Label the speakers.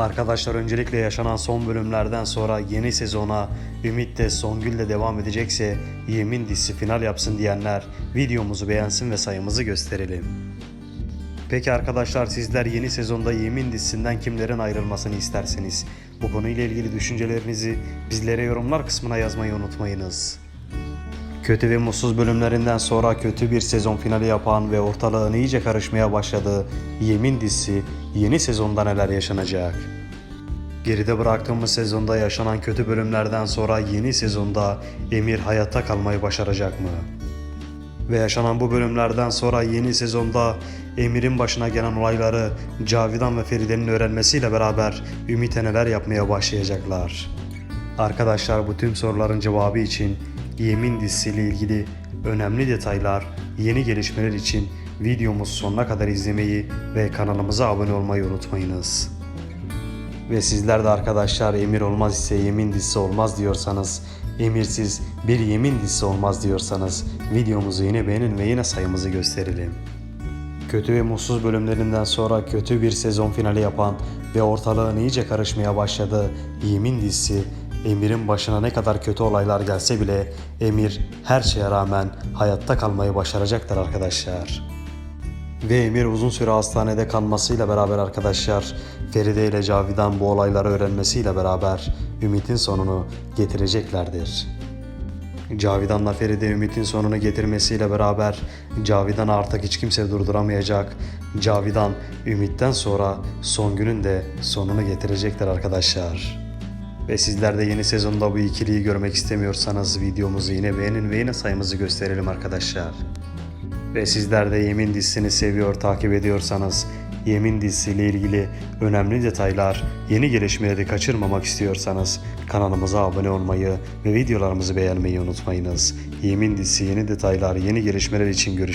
Speaker 1: Arkadaşlar öncelikle yaşanan son bölümlerden sonra yeni sezona Ümit de Songül de devam edecekse Yemin dizisi final yapsın diyenler videomuzu beğensin ve sayımızı gösterelim. Peki arkadaşlar sizler yeni sezonda Yemin dizisinden kimlerin ayrılmasını isterseniz bu konuyla ilgili düşüncelerinizi bizlere yorumlar kısmına yazmayı unutmayınız. Kötü ve mutsuz bölümlerinden sonra kötü bir sezon finali yapan ve ortalığın iyice karışmaya başladığı Yemin dizisi yeni sezonda neler yaşanacak? Geride bıraktığımız sezonda yaşanan kötü bölümlerden sonra yeni sezonda Emir hayatta kalmayı başaracak mı? Ve yaşanan bu bölümlerden sonra yeni sezonda Emir'in başına gelen olayları Cavidan ve Feride'nin öğrenmesiyle beraber Ümit'e neler yapmaya başlayacaklar? Arkadaşlar bu tüm soruların cevabı için Yemin dizisiyle ilgili önemli detaylar, yeni gelişmeler için videomuzu sonuna kadar izlemeyi ve kanalımıza abone olmayı unutmayınız. Ve sizler de arkadaşlar Emir olmaz ise Yemin dizisi olmaz diyorsanız, Emirsiz bir Yemin dizisi olmaz diyorsanız videomuzu yine beğenin ve yine sayımızı gösterelim. Kötü ve mutsuz bölümlerinden sonra kötü bir sezon finali yapan ve ortalığın iyice karışmaya başladığı Yemin dizisi Emir'in başına ne kadar kötü olaylar gelse bile Emir her şeye rağmen hayatta kalmayı başaracaktır arkadaşlar. Ve Emir uzun süre hastanede kalmasıyla beraber arkadaşlar Feride ile Cavidan bu olayları öğrenmesiyle beraber Ümit'in sonunu getireceklerdir. Cavidan'la Feride Ümit'in sonunu getirmesiyle beraber Cavidan'ı artık hiç kimse durduramayacak. Cavidan Ümit'ten sonra Songül'ün de sonunu getirecekler arkadaşlar. Ve sizler de yeni sezonda bu ikiliyi görmek istemiyorsanız videomuzu yine beğenin ve yine sayımızı gösterelim arkadaşlar. Ve sizler de Yemin dizisini seviyor, takip ediyorsanız Yemin dizisiyle ilgili önemli detaylar, yeni gelişmeleri kaçırmamak istiyorsanız kanalımıza abone olmayı ve videolarımızı beğenmeyi unutmayınız. Yemin dizisi yeni detaylar, yeni gelişmeler için görüşmek